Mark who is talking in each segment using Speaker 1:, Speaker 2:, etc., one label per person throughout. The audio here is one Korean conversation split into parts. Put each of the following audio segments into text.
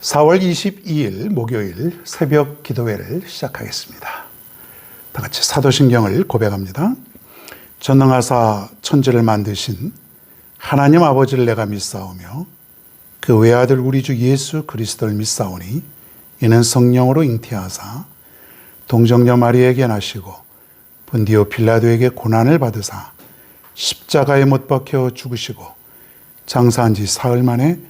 Speaker 1: 4월 22일 목요일 새벽 기도회를 시작하겠습니다. 다 같이 사도신경을 고백합니다. 전능하사 천지를 만드신 하나님 아버지를 내가 믿사오며 그 외아들 우리 주 예수 그리스도를 믿사오니 이는 성령으로 잉태하사 동정녀 마리에게 나시고 본디오 빌라도에게 고난을 받으사 십자가에 못 박혀 죽으시고 장사한 지 사흘 만에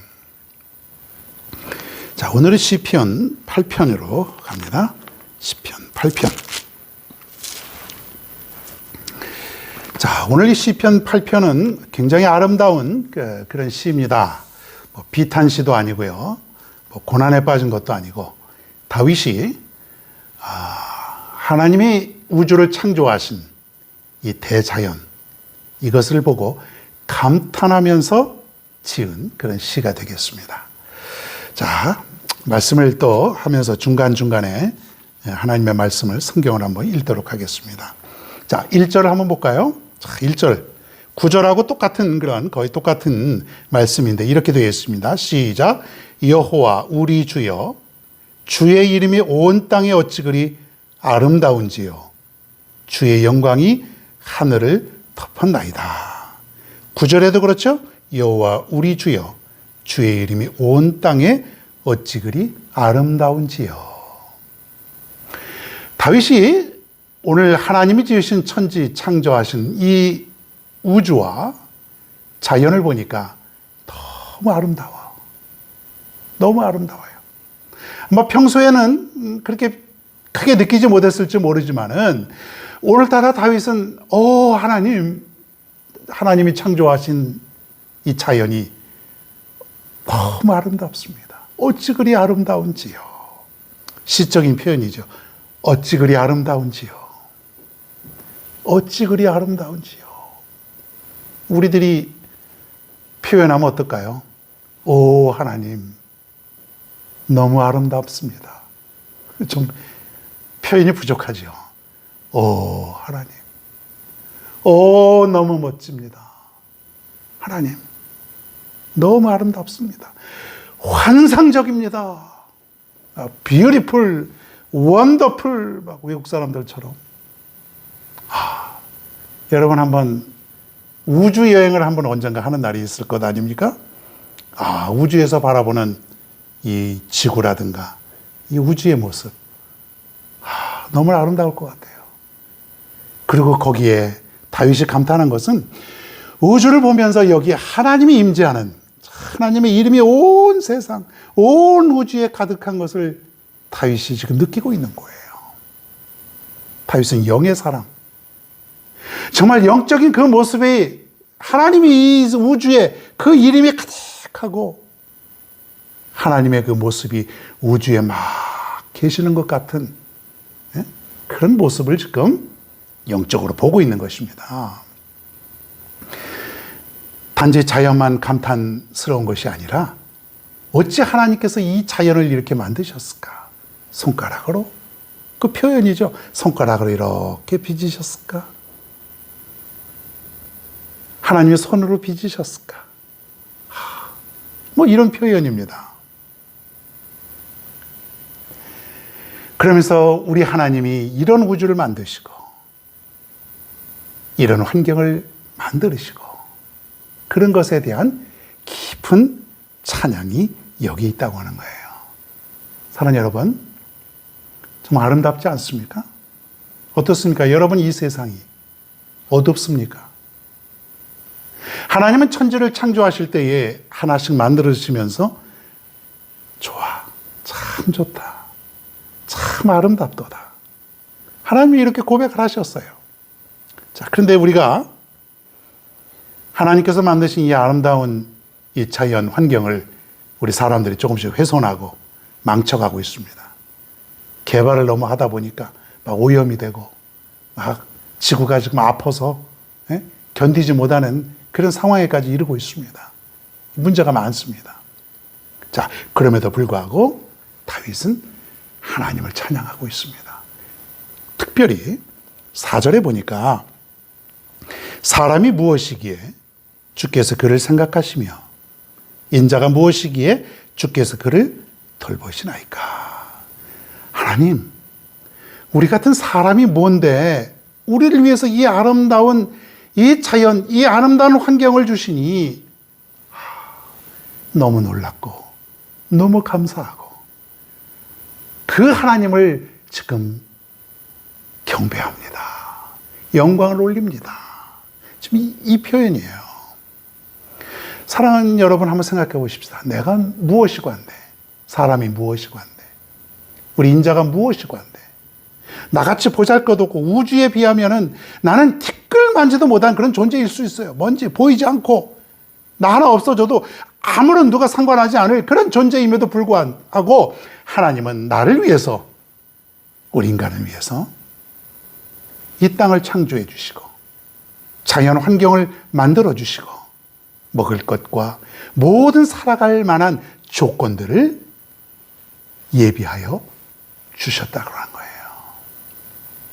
Speaker 1: 자, 오늘은 시편 8편으로 갑니다. 시편 8편. 자, 오늘 이 시편 8편은 굉장히 아름다운 그, 그런 시입니다. 뭐 비탄 시도 아니고요. 뭐 고난에 빠진 것도 아니고 다윗이 아, 하나님이 우주를 창조하신 이 대자연 이것을 보고 감탄하면서 지은 그런 시가 되겠습니다. 자, 말씀을 또 하면서 중간중간에 하나님의 말씀을 성경을 한번 읽도록 하겠습니다. 자, 1절을 한번 볼까요? 자, 1절. 9절하고 똑같은 그런 거의 똑같은 말씀인데 이렇게 되어 있습니다. 시작. 여호와 우리 주여 주의 이름이 온 땅에 어찌 그리 아름다운지요. 주의 영광이 하늘을 덮었나이다. 9절에도 그렇죠? 여호와 우리 주여 주의 이름이 온 땅에 어찌 그리 아름다운지요. 다윗이 오늘 하나님이 지으신 천지 창조하신 이 우주와 자연을 보니까 너무 아름다워. 너무 아름다워요. 뭐 평소에는 그렇게 크게 느끼지 못했을지 모르지만은 오늘따라 다윗은 어 하나님 하나님이 창조하신 이 자연이 너무 아름답습니다. 어찌 그리 아름다운지요. 시적인 표현이죠. 어찌 그리 아름다운지요. 어찌 그리 아름다운지요. 우리들이 표현하면 어떨까요? 오, 하나님. 너무 아름답습니다. 좀 표현이 부족하죠. 오, 하나님. 오, 너무 멋집니다. 하나님. 너무 아름답습니다. 환상적입니다. 비유리풀, 원더풀, 막 외국 사람들처럼. 아, 여러분 한번 우주 여행을 한번 언젠가 하는 날이 있을 것 아닙니까? 아, 우주에서 바라보는 이 지구라든가 이 우주의 모습. 아, 너무 아름다울 것 같아요. 그리고 거기에 다윗이 감탄한 것은 우주를 보면서 여기 하나님이 임재하는 하나님의 이름이 온 세상, 온 우주에 가득한 것을 다윗이 지금 느끼고 있는 거예요. 다윗은 영의 사람. 정말 영적인 그 모습이 하나님이 이 우주에 그 이름이 가득하고 하나님의 그 모습이 우주에 막 계시는 것 같은 예? 그런 모습을 지금 영적으로 보고 있는 것입니다. 단지 자연만 감탄스러운 것이 아니라 어찌 하나님께서 이 자연을 이렇게 만드셨을까? 손가락으로? 그 표현이죠. 손가락으로 이렇게 빚으셨을까? 하나님의 손으로 빚으셨을까? 뭐 이런 표현입니다. 그러면서 우리 하나님이 이런 우주를 만드시고, 이런 환경을 만들으시고, 그런 것에 대한 깊은 찬양이 여기 있다고 하는 거예요. 사랑 여러분, 정말 아름답지 않습니까? 어떻습니까? 여러분 이 세상이 어둡습니까? 하나님은 천지를 창조하실 때에 하나씩 만들어 주시면서 좋아, 참 좋다, 참 아름답도다. 하나님이 이렇게 고백을 하셨어요. 자, 그런데 우리가 하나님께서 만드신 이 아름다운 이 자연 환경을 우리 사람들이 조금씩 훼손하고 망쳐가고 있습니다. 개발을 너무 하다 보니까 막 오염이 되고 막 지구가 지금 아파서 예? 견디지 못하는 그런 상황에까지 이르고 있습니다. 문제가 많습니다. 자, 그럼에도 불구하고 다윗은 하나님을 찬양하고 있습니다. 특별히 4절에 보니까 사람이 무엇이기에 주께서 그를 생각하시며 인자가 무엇이기에 주께서 그를 돌보시나이까. 하나님, 우리 같은 사람이 뭔데 우리를 위해서 이 아름다운 이 자연, 이 아름다운 환경을 주시니 너무 놀랍고 너무 감사하고 그 하나님을 지금 경배합니다. 영광을 올립니다. 지금 이, 이 표현이에요. 사랑하는 여러분 한번 생각해 보십시다. 내가 무엇이고 한데, 사람이 무엇이고 한데, 우리 인자가 무엇이고 한데, 나같이 보잘 것 없고 우주에 비하면은 나는 티끌만지도 못한 그런 존재일 수 있어요. 뭔지 보이지 않고, 나 하나 없어져도 아무런 누가 상관하지 않을 그런 존재임에도 불구하고 하나님은 나를 위해서, 우리 인간을 위해서 이 땅을 창조해 주시고, 자연 환경을 만들어 주시고, 먹을 것과 모든 살아갈 만한 조건들을 예비하여 주셨다고 한 거예요.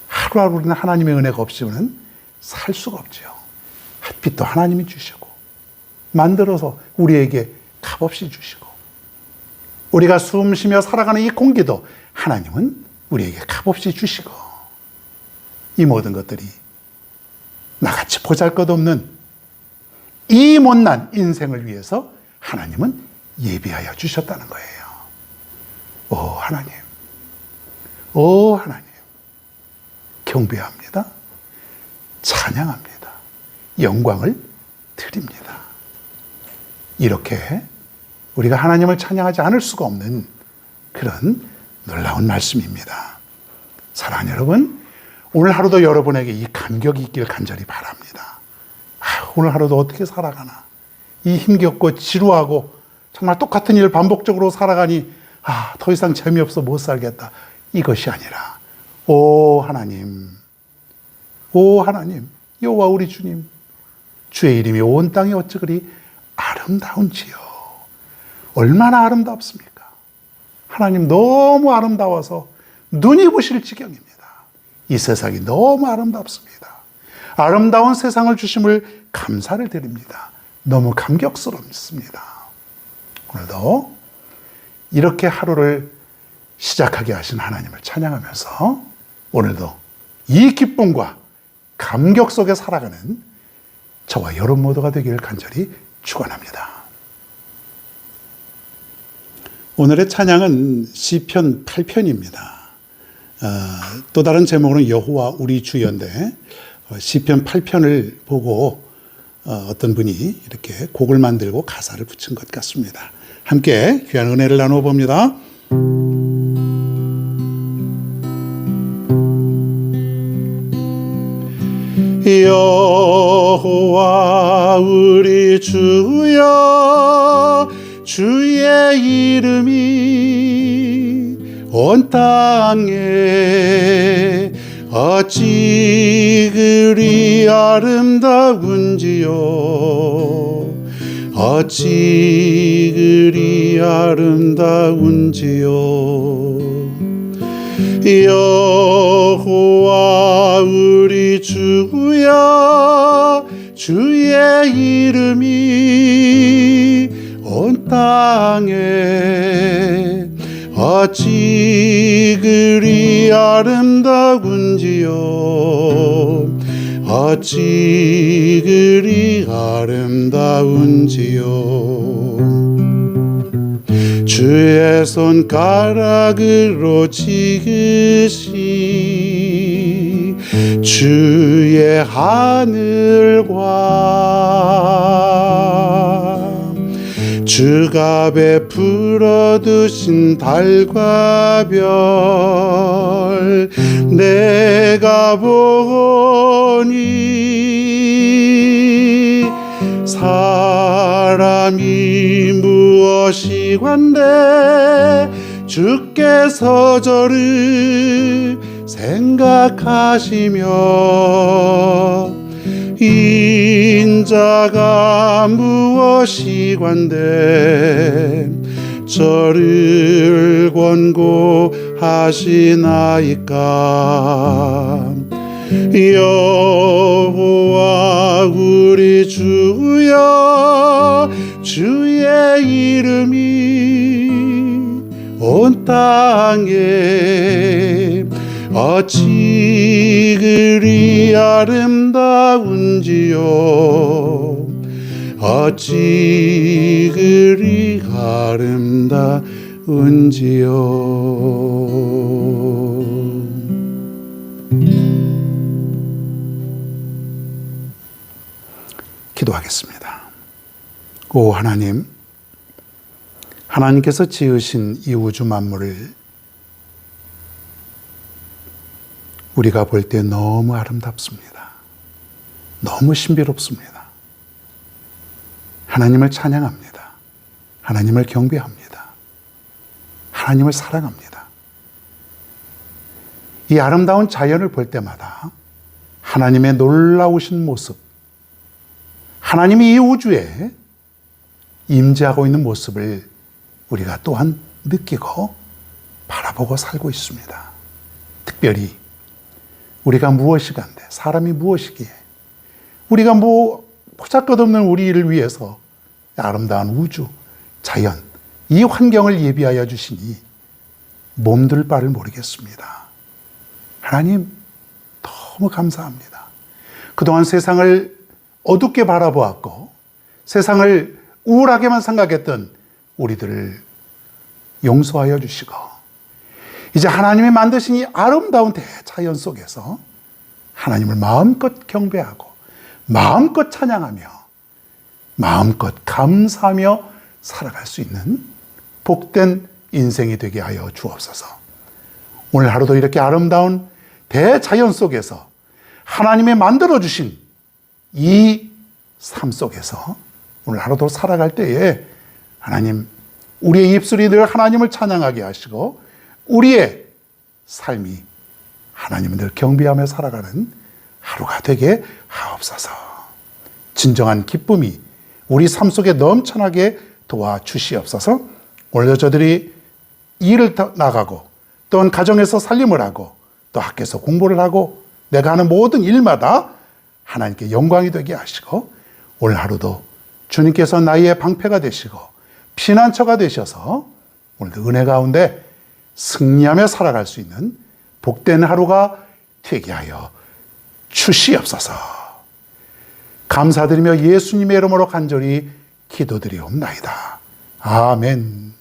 Speaker 1: 하루하루는 하나님의 은혜가 없이는 살 수가 없죠. 햇빛도 하나님이 주시고, 만들어서 우리에게 값없이 주시고, 우리가 숨 쉬며 살아가는 이 공기도 하나님은 우리에게 값없이 주시고, 이 모든 것들이 나같이 보잘 것 없는 이 못난 인생을 위해서 하나님은 예비하여 주셨다는 거예요. 오, 하나님. 오, 하나님. 경배합니다. 찬양합니다. 영광을 드립니다. 이렇게 우리가 하나님을 찬양하지 않을 수가 없는 그런 놀라운 말씀입니다. 사랑하는 여러분, 오늘 하루도 여러분에게 이 감격이 있길 간절히 바랍니다. 아, 오늘 하루도 어떻게 살아가나. 이 힘겹고 지루하고 정말 똑같은 일을 반복적으로 살아가니 아, 더 이상 재미없어 못 살겠다. 이것이 아니라 오 하나님. 오 하나님. 여호와 우리 주님. 주의 이름이 온 땅에 어찌 그리 아름다운지요. 얼마나 아름답습니까? 하나님 너무 아름다워서 눈이 부실 지경입니다. 이 세상이 너무 아름답습니다. 아름다운 세상을 주심을 감사를 드립니다. 너무 감격스럽습니다. 오늘도 이렇게 하루를 시작하게 하신 하나님을 찬양하면서 오늘도 이 기쁨과 감격 속에 살아가는 저와 여러분 모두가 되기를 간절히 축원합니다. 오늘의 찬양은 시편 8편입니다. 어, 또 다른 제목은 여호와 우리 주연데 어, 시편 8편을 보고 어, 어떤 분이 이렇게 곡을 만들고 가사를 붙인 것 같습니다. 함께 귀한 은혜를 나누어 봅니다. 여호와 우리 주여 주의 이름이 온 땅에 어찌 그리 아름다운지요? 어찌 그리 아름다운지요? 여호와 우리 주야 주의 이름이 온 땅에 어찌 그리 아름다운지요? 어찌 그리 아름다운지요? 주의 손가락으로 지으시 주의 하늘과 주가 베풀어 두신 달과 별 내가 보니 사람이 무엇이 관대? 주께서 저를 생각하시며 인자가 무엇이관데 저를 권고하시나이까? 여호와 우리 주여 주의 이름이 온 땅에 어찌 그리 아름다운지요 어찌 그리 아름다운지요 기도하겠습니다. 오 하나님, 하나님께서 지으신 이 우주 만물을 우리가 볼 때 너무 아름답습니다. 너무 신비롭습니다. 하나님을 찬양합니다. 하나님을 경배합니다. 하나님을 사랑합니다. 이 아름다운 자연을 볼 때마다 하나님의 놀라우신 모습, 하나님이 이 우주에 임재하고 있는 모습을 우리가 또한 느끼고 바라보고 살고 있습니다. 특별히 우리가 무엇이 간데 사람이 무엇이기에 우리가 뭐 포착것없는 우리를 위해서 아름다운 우주, 자연, 이 환경을 예비하여 주시니 몸둘 바를 모르겠습니다. 하나님 너무 감사합니다. 그동안 세상을 어둡게 바라보았고 세상을 우울하게만 생각했던 우리들을 용서하여 주시고 이제 하나님이 만드신 이 아름다운 대자연 속에서 하나님을 마음껏 경배하고 마음껏 찬양하며 마음껏 감사하며 살아갈 수 있는 복된 인생이 되게 하여 주옵소서. 오늘 하루도 이렇게 아름다운 대자연 속에서 하나님의 만들어 주신 이 삶 속에서 오늘 하루도 살아갈 때에 하나님 우리의 입술이 늘 하나님을 찬양하게 하시고 우리의 삶이 하나님을 늘 경배하며 살아가는 하루가 되게 하옵소서. 진정한 기쁨이 우리 삶 속에 넘쳐나게 도와주시옵소서. 오늘도 저들이 일을 나가고 또는 가정에서 살림을 하고 또 학교에서 공부를 하고 내가 하는 모든 일마다 하나님께 영광이 되게 하시고 오늘 하루도 주님께서 나의 방패가 되시고 피난처가 되셔서 오늘도 은혜 가운데 승리하며 살아갈 수 있는 복된 하루가 되게 하여 주시옵소서. 감사드리며 예수님의 이름으로 간절히 기도드리옵나이다. 아멘.